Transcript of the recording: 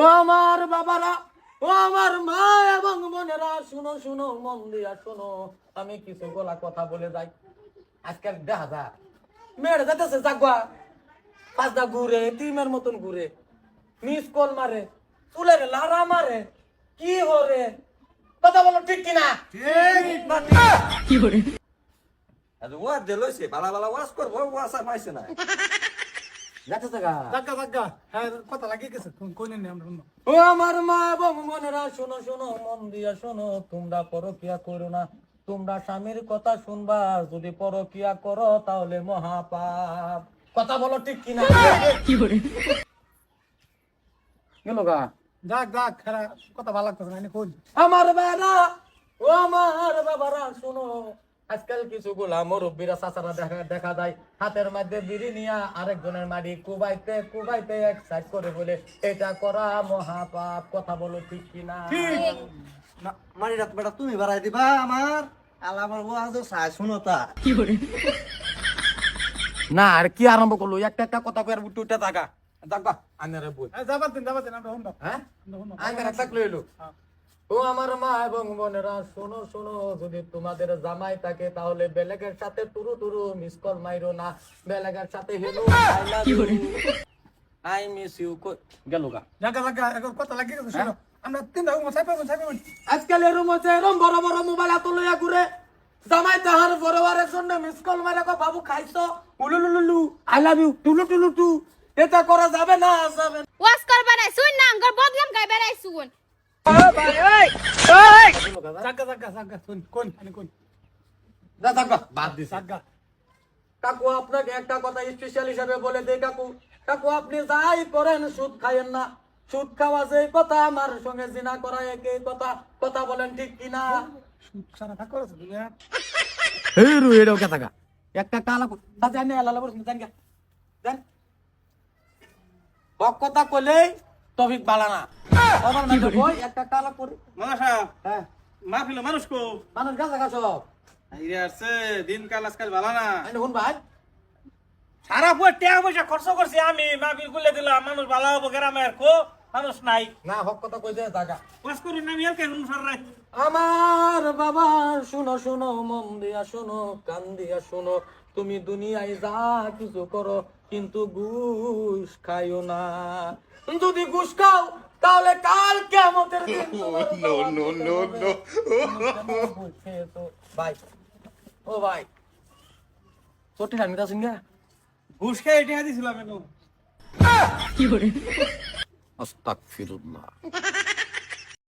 ও আমার বাবারা ও আমার মা এবং বোনেরা শুনো শুনো মন দিয়া শুনো আমি কিছু গলা কথা বলে যাই। আজকাল দেখা যা মেয়ের যাইতেছে জাগুয়া। পাঁচটা ঘুরে টিমের মতন ঘুরে। মিস কল মারে চুলের লারা মারে কি হরে? কথা বলো ঠিক কিনা? আর ওয়াজ যে লইছে বালা বালা ওয়াজ করব ওয়াজ আর পাইছে না। ও আমার মা এবং বোনেরা শোনো শোনো মন দিয়া শোনো তোমরা পরকিয়া করো না। তোমরা স্বামীর কথা শুনবা যদি পরকিয়া করো তাহলে মহাপাপ। কথা বলো ঠিক কিনা? গেল গা যাক যাক কথা ভালো লাগতেছে না আমার বেড়া ও আমার বাবারা শোনো। আজকাল কিছু গোলা মুরব্বীরা চাচারা দেখা দেখা যায় হাতের মধ্যে বিড়ি নিয়া আরেকজনের মাড়ি কুবাইতে কুবাইতে এক সাইড করে বলে এটা করা মহাপাপ কথা বলো ঠিক কিনা? মারি রাত বেটা তুমি বাড়াই দিবা আমার? আলা আমার ওয়াজ চাই শুনো তা। না আর কি আরম্ভ করল? একটা একটা কথা কয়ে উঠে উঠে থাকা। থাকা আনারে বল হ্যাঁ যাবার দিন যাবার দিন আমরা হ্যাঁ? আনারে থাকল এলো হ্যাঁ। ও আমার মা এবং বোনেরা শোনো শোনো যদি তোমাদের জামাই থাকে তাহলে বেলেগের সাথে টুরু টুরু মিস কল মাইরো না। বেলেগের সাথে hello I love you I miss you গেল গা? জাগা জাগা এখন কথা লাগিয়ে গেছে শুনো। আমরা তিন দাও মশাই পাবো ছাই পাবো আজকাল এরম হচ্ছে এরম বড় বড় মোবাইল হাতে লইয়া ঘুরে। জামাই তাহার পরিবারের জন্য মিস কল মারে কো বাবু খাইছো? উলুলুলু আই লাভ ইউ টুলু টুলু টু। এটা করা যাবে না যাবে না। ওয়াজ করবা না শুন না আঙ্গর বদনাম গাই বেড়াই কাকু আপনাকে একটা কথা স্পেশাল হিসাবে বলে দেই কাকু কাকু আপনি যাই করেন সুদ খাইয়েন না। সুদ খাওয়া যে কথা আমার সঙ্গে জিনা করা একই কথা কথা বলেন ঠিক কিনা সুদ সারা থাকো এই রু এটাও কে থাকা একটা কালা তা জানি আল্লাহ বলছেন জান জান বক কথা তফিক বালানা আমার না বই একটা কালা করে। মাসা হ্যাঁ। মাহফিল মানুষ কো? মানুষ গাছ গাছ ইরে আসছে দিন আজকাল ভালো না। আমি শুন ভাই। সারা পুরো টাকা পয়সা খরচ করছি আমি মাহফিল খুলে দিলাম মানুষ ভালো হব গ্রামের কো মানুষ নাই। না হক কথা কইছে জায়গা বাস করুন আমি আর কেন সরাই আমার বাবা শুনো শুনো মন দিয়া শুনো কান দিয়া শুনো তুমি দুনিয়ায় যা কিছু করো কিন্তু ঘুষ খাইও না। যদি ঘুষ খাও তাহলে কাল কেমতের দিন নো নো নো নো ভাই ও ভাই চটি রানি তা সিঙ্গা ঘুষ খেয়ে টাকা দিছিলাম এখন আস্তাগফিরুল্লাহ।